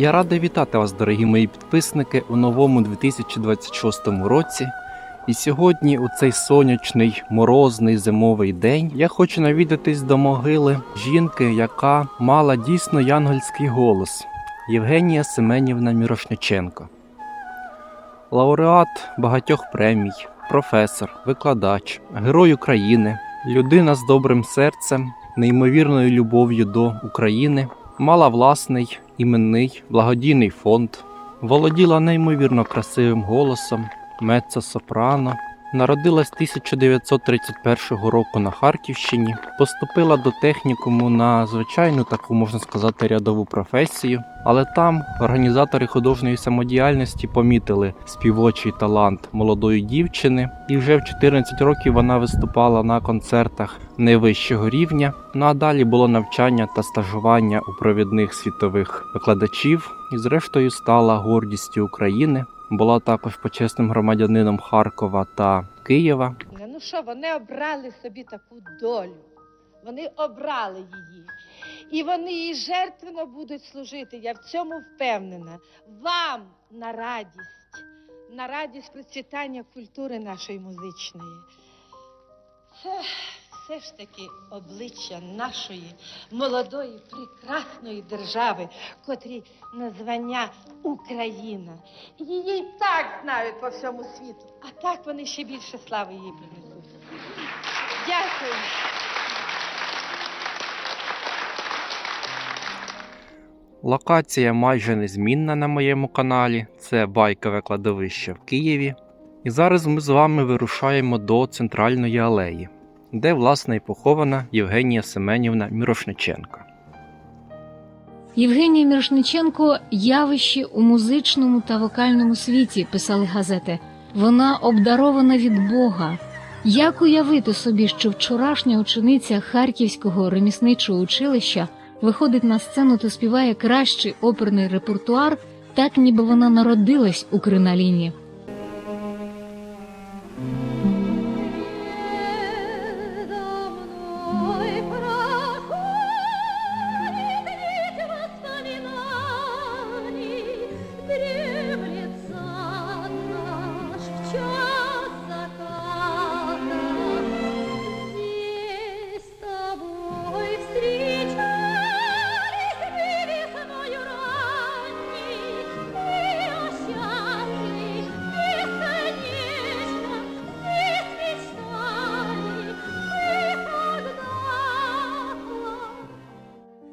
Я радий вітати вас, дорогі мої підписники, у новому 2026 році. І сьогодні, у цей сонячний морозний зимовий день, я хочу навідатись до могили жінки, яка мала дійсно янгольський голос Євгенія Семенівна Мірошниченко. Лауреат багатьох премій, професор, викладач, герой України, людина з добрим серцем, неймовірною любов'ю до України, мала власний іменний благодійний фонд, володіла неймовірно красивим голосом, меццо-сопрано, народилась 1931 року на Харківщині, поступила до технікуму на звичайну таку, можна сказати, рядову професію, але там організатори художньої самодіяльності помітили співочий талант молодої дівчини, і вже в 14 років вона виступала на концертах найвищого рівня. Ну а далі було навчання та стажування у провідних світових викладачів, і зрештою стала гордістю України. Була також почесним громадянином Харкова та Києва. Ну що, вони обрали собі таку долю. Вони обрали її. І вони їй жертвенно будуть служити. Я в цьому впевнена. Вам на радість, на радість процвітання культури нашої музичної. Все ж таки обличчя нашої молодої, прекрасної держави, котрі названня Україна. Її і так знають по всьому світу, а так вони ще більше слави їй принесуть. Дякую. Локація майже незмінна на моєму каналі. Це байкове кладовище в Києві. І зараз ми з вами вирушаємо до центральної алеї, де власне і похована Євгенія Семенівна Мірошниченко. Євгенія Мірошниченко явище у музичному та вокальному світі, писали газети. Вона обдарована від Бога. Як уявити собі, що вчорашня учениця Харківського ремісничого училища виходить на сцену та співає кращий оперний репертуар, так ніби вона народилась у криноліні.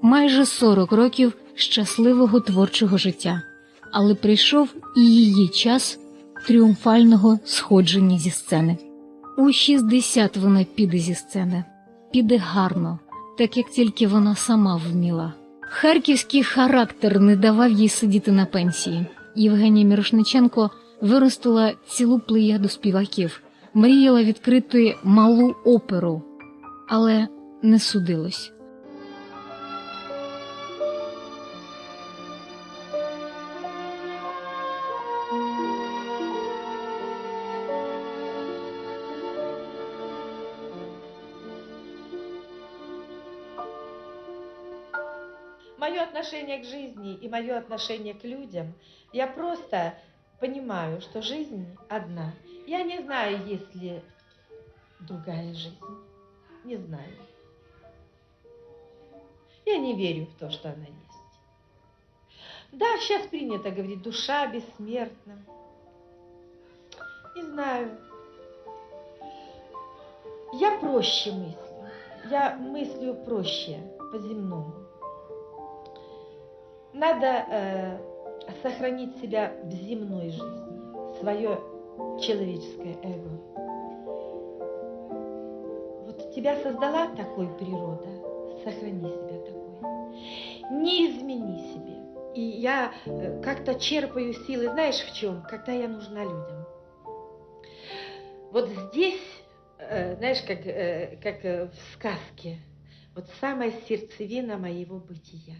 Майже 40 років щасливого творчого життя, але прийшов і її час тріумфального сходження зі сцени. У 60 вона піде зі сцени, піде гарно, так як тільки вона сама вміла. Харківський характер не давав їй сидіти на пенсії. Євгенія Мірошниченко виростила цілу плеяду співаків, мріяла відкрити малу оперу, але не судилось. Мое отношение к жизни и мое отношение к людям, я просто понимаю, что жизнь одна. Я не знаю, есть ли другая жизнь. Не знаю. Я не верю в то, что она есть. Да, сейчас принято говорить, душа бессмертна. Не знаю. Я проще мыслю. Я мыслю проще, по-земному. Надо э, сохранить себя в земной жизни, свое человеческое эго. Вот тебя создала такой природа, сохрани себя такой. Не измени себе. И я э, как-то черпаю силы, знаешь в чем? Когда я нужна людям. Вот здесь, э, знаешь, как, э, как в сказке, вот самая сердцевина моего бытия.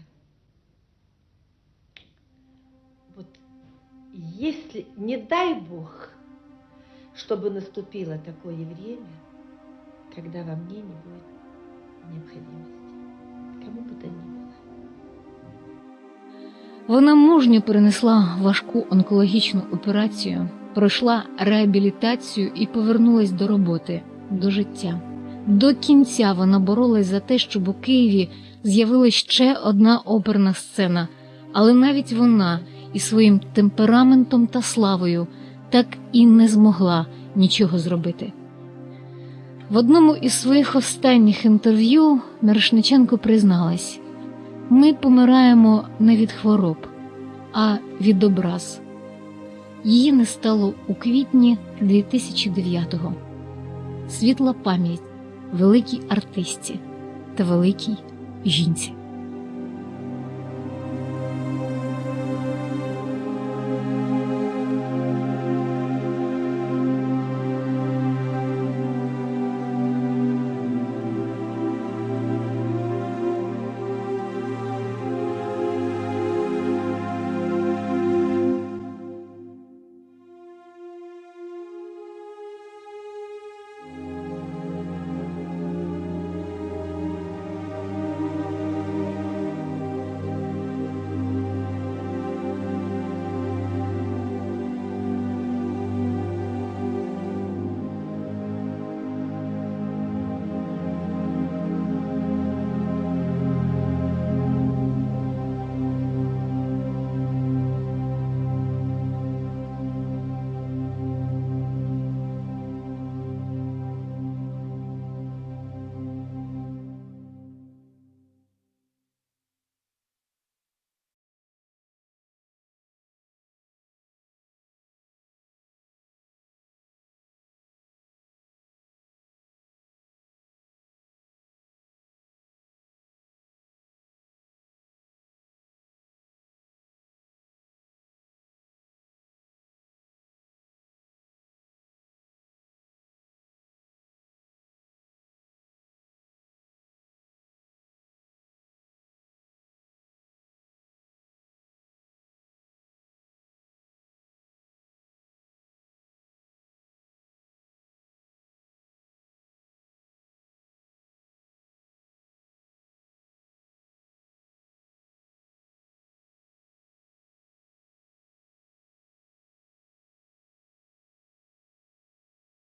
если, не дай Бог, чтобы наступило такое время, когда во мне не будет необходимости, кому бы то ни было. Вона мужньо перенесла важку онкологічну операцію, пройшла реабілітацію і повернулась до роботи, до життя. До кінця вона боролась за те, щоб у Києві з'явилась ще одна оперна сцена, але навіть вона із своїм темпераментом та славою так і не змогла нічого зробити. В одному із своїх останніх інтерв'ю Мирошниченко призналась: ми помираємо не від хвороб, а від образ. Її не стало у квітні 2009-го. Світла пам'ять великій артистці та великій жінці.